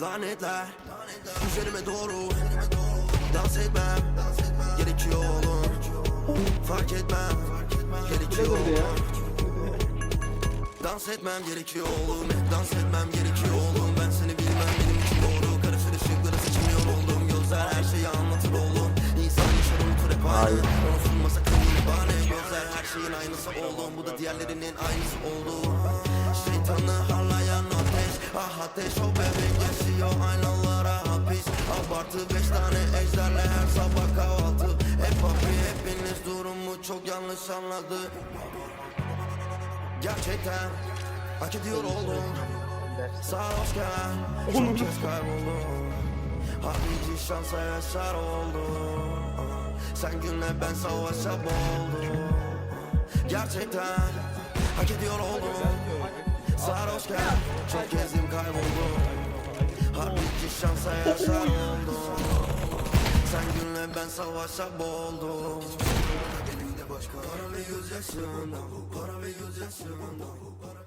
Lanetler. Üzerime doğru. Dans etmem. Gerekiyor oğlum. Fark etmem. Gerekiyor oğlum. Dans etmem gerekiyor oğlum. Dans etmem gerekiyor oğlum. Ben seni bilmem. Benim için doğru. Karışır ışıkları seçemiyor oldum Gözler her şeyi anlatır oğlum. İnsan yaşar unutur hep aynı. Onu sunma sakın yine bahane. Gözler her şeyin aynısı oğlum. Bu da diğerlerinin aynısı oldu. Şeytanı harlayan ateş. Ah ateş. O ejderle her sabah kahvaltı. Hep papi hepiniz durumu çok yanlış anladı. Gerçekten hak ediyor oldum. Sarhoşken çok kez kayboldum. Harbici şansa yaşar oldum. Sen günle ben savaşa boğuldum. Gerçekten hak ediyor oldum. Sarhoşken çok kezdim kayboldum. Harbici şansa yaşar oldum Günle ben savaşa boğuldum. Elimde başka para ve gözyaşım Para ve gözyaşım Para ve